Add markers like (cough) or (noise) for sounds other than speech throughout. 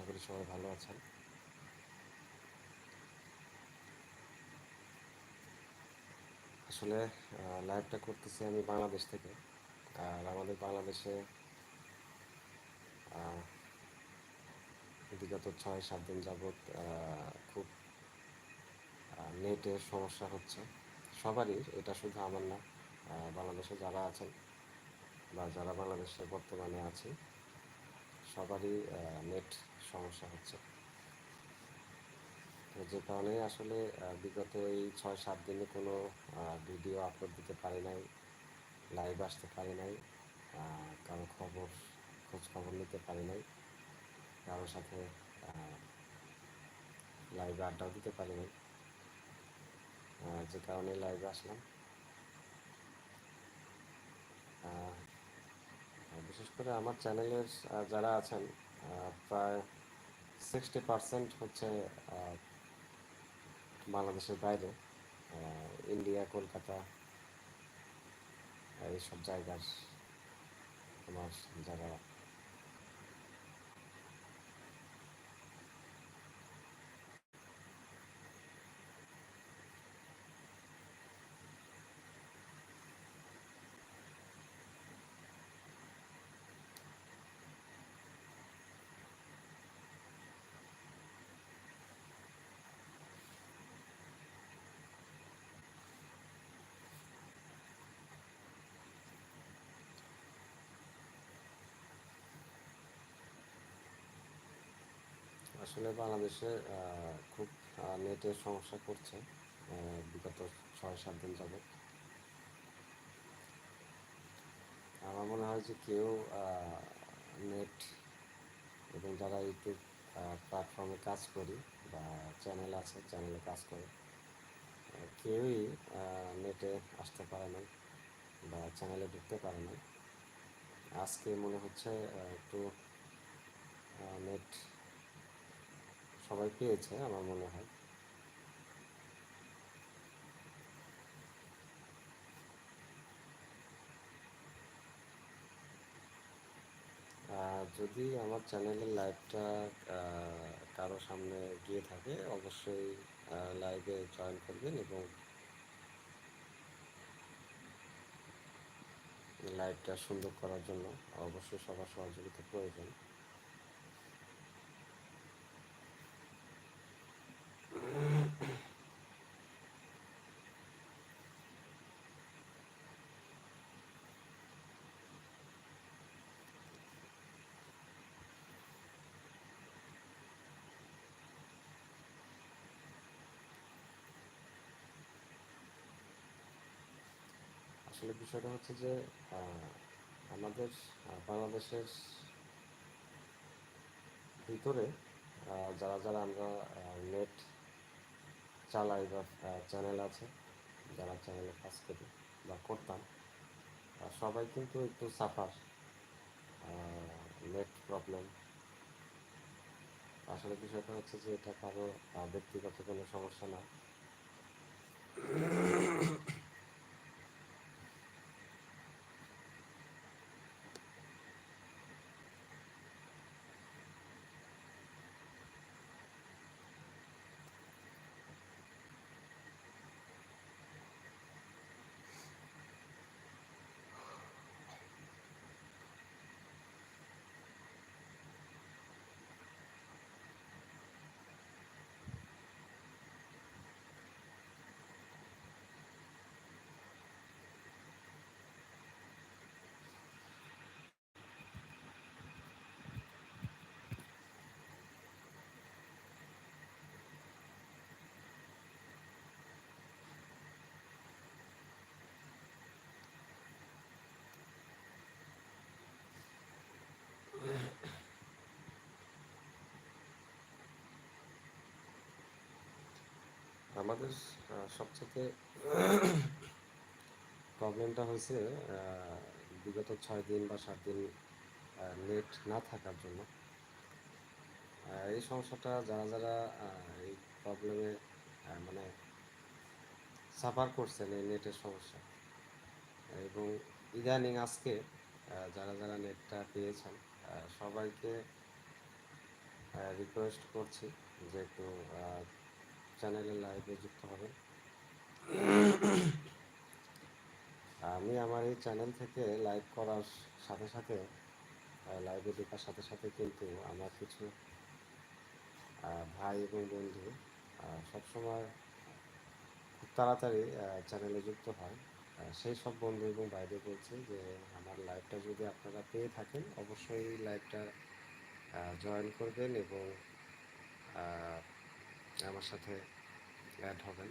আশা করি সবাই ভালো আছেন। আসলে লাইভটা করতেছি আমি বাংলাদেশ থেকে। আর আমাদের বাংলাদেশে বিগত ছয়, সাত দিন যাবৎ খুব নেটের সমস্যা হচ্ছে। সবারই, এটা শুধু আমার না বাংলাদেশে যারা আছেন বা যারা বাংলাদেশে বর্তমানে আছে সবারই নেট সমস্যা হচ্ছে। তো যে কারণে আসলে বিগত এই ছয়, সাত দিনে কোনো ভিডিও আপলোড দিতে পারি নাই লাইভ আসতে পারি নাই কারও খবর, খোঁজ খবর নিতে পারি নাই কারোর সাথে লাইভে আড্ডাও দিতে পারি নাই। যে কারণে লাইভে আসলাম। বিশেষ করে আমার চ্যানেলের যারা আছেন প্রায় সিক্সটি পার্সেন্ট হচ্ছে বাংলাদেশের বাইরে। ইন্ডিয়া কলকাতা এইসব জায়গার আমার যারা আসলে বাংলাদেশে খুব নেটের সমস্যা করছে বিগত ছয়, সাত দিন যাবত আমার মনে হয় যে কেউ নেট এবং যারা ইউটিউব প্ল্যাটফর্মে কাজ করি বা চ্যানেল আছে চ্যানেলে কাজ করে কেউই নেটে আসতে পারে না বা চ্যানেলে ঢুকতে পারে না আজকে মনে হচ্ছে একটু নেট সবাই পেয়েছে, আমার মনে হয়। যদি আমার চ্যানেলের লাইভটা কারও সামনে গিয়ে থাকে, অবশ্যই লাইভে জয়েন করবেন এবং লাইভটা সুন্দর করার জন্য অবশ্যই সবার সহযোগিতা প্রয়োজন। আসলে বিষয়টা হচ্ছে যে আমাদের বাংলাদেশের ভিতরে যারা যারা আমরা নেট চালাই বা চ্যানেল আছে, যারা চ্যানেলে কাজ করি বা করতাম সবাই কিন্তু একটু সাফার নেট প্রবলেম। আসলে বিষয়টা হচ্ছে যে, এটা কারও ব্যক্তিগত কোনো সমস্যা না। আমাদের সবচেয়ে প্রবলেমটা হয়েছে বিগত ছয় দিন বা সাত দিন নেট না থাকার জন্য। এই সমস্যাটা যারা যারা এই প্রবলেমে মানে সাফার করছেন এই নেটের সমস্যা, এবং ইদানিং আজকে যারা যারা নেটটা পেয়েছেন সবাইকে রিকোয়েস্ট করছি যে একটু চ্যানেলের লাইভে যুক্ত হবেন। আমি আমার এই চ্যানেল থেকে লাইভ করার সাথে সাথে লাইভে ঢোকার সাথে সাথে কিন্তু আমার কিছু ভাই এবং বন্ধু সবসময় খুব তাড়াতাড়ি চ্যানেলে যুক্ত হয়। সেই সব বন্ধু এবং বাইরে বলছি যে, আমার লাইভটা যদি আপনারা পেয়ে থাকেন, অবশ্যই লাইভটা জয়েন করবেন এবং আমার সাথে অ্যাড হবেন।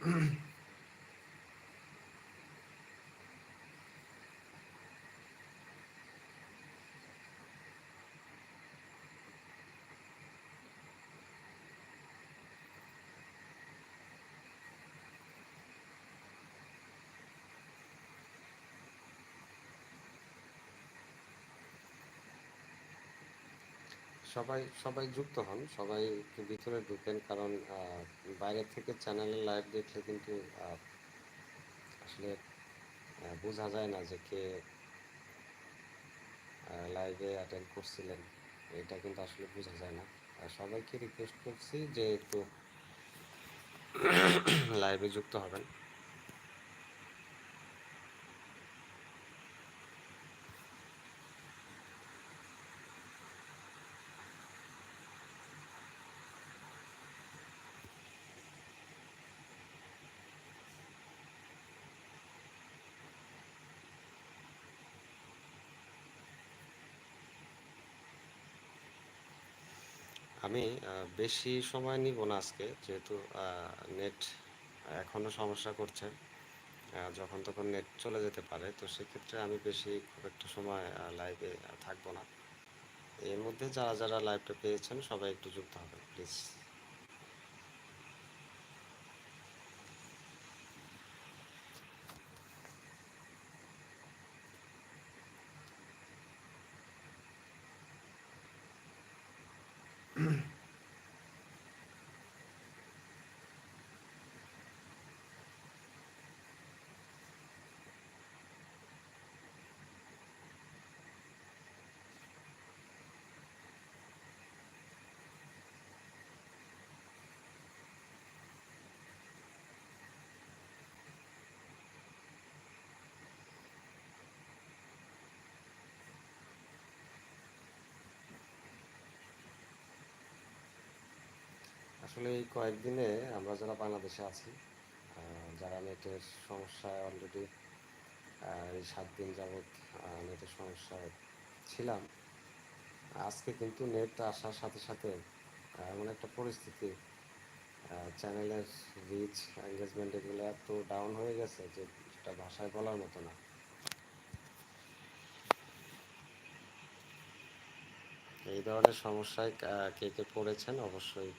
(clears throat) সবাই সবাই যুক্ত হন, সবাই ভিতরে ঢুকেন কারণ বাইরে থেকে চ্যানেলে লাইভ দেখলে কিন্তু আসলে বোঝা যায় না যে কে লাইভে অ্যাটেন্ড করছিলেন। এটা কিন্তু আসলে বোঝা যায় না। আর সবাইকে রিকোয়েস্ট করছি যে একটু (coughs) লাইভে যুক্ত হবেন। আমি বেশি সময় নিব না আজকে, যেহেতু নেট এখনও সমস্যা করছে যখন তখন নেট চলে যেতে পারে, তো সেক্ষেত্রে আমি বেশি খুব একটা সময় লাইভে থাকব না। এর মধ্যে যারা যারা লাইভটা পেয়েছেন, সবাই একটু যুক্ত হবে প্লিজ আসলে এই কয়েকদিনে আমরা যারা বাংলাদেশে আছি যারা নেটের সমস্যায় অলরেডি এই সাত দিন যাবৎ নেটের সমস্যায় ছিলাম, আজকে কিন্তু নেট আসার সাথে সাথে এমন একটা পরিস্থিতি চ্যানেলের রিচ এঙ্গেজমেন্ট এগুলো এত ডাউন হয়ে গেছে যে সেটা ভাষায় বলার মতো না। এই ধরনের সমস্যায় কে কে পড়েছেন অবশ্যই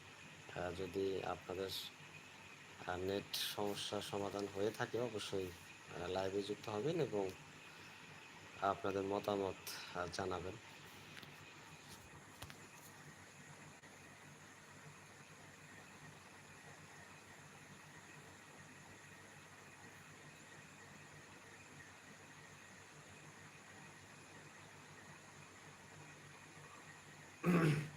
যদি আপনাদের নেট সমস্যার সমাধান হয়ে থাকে, অবশ্যই লাইভে যুক্ত হবেন এবং আপনাদের মতামত জানাবেন Mm-hmm. (clears throat)